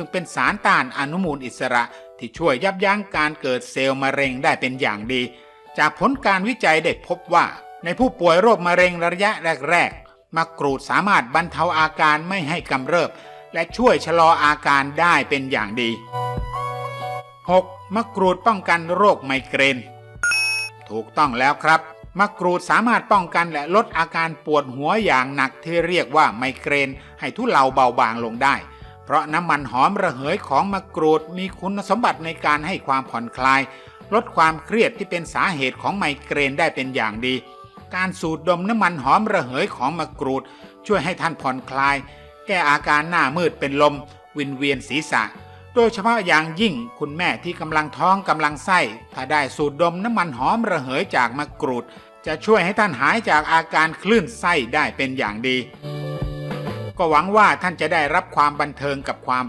ซึ่งเป็นสารต้านอนุมูลอิสระที่ช่วยยับยั้งการเกิดเซลล์มะเร็งได้เป็นอย่างดี จากผลการวิจัยได้พบว่า ในผู้ป่วยโรคมะเร็งระยะแรกๆมะกรูดสามารถบรรเทาอาการไม่ให้กำเริบ และช่วยชะลออาการได้เป็นอย่างดี 6. มะกรูดป้องกันโรคไมเกรน ถูกต้องแล้วครับมะกรูดสามารถป้องกันและลดอาการปวดหัวอย่างหนักที่เรียกว่าไมเกรน ให้ทุเลาเบาบางลงได้ เพราะน้ำมันหอมระเหยของมะกรูดมีคุณสมบัติในการให้ความผ่อนคลาย ลดความเครียดที่เป็นสาเหตุของไมเกรนได้เป็นอย่างดี การสูดดมน้ำมันหอมระเหยของมะกรูด ช่วยให้ท่านผ่อนคลาย แก้อาการหน้ามืดเป็นลม วินเวียนศีรษะ โดยเฉพาะอย่างยิ่งคุณแม่ที่กำลังท้องกำลังไส้ ถ้าได้สูดดมน้ำมันหอมระเหยจากมะกรูด จะช่วยให้ท่านหายจากอาการคลื่นไส้ได้เป็นอย่างดี ก็หวังว่าท่านจะได้รับความบันเทิงกับความ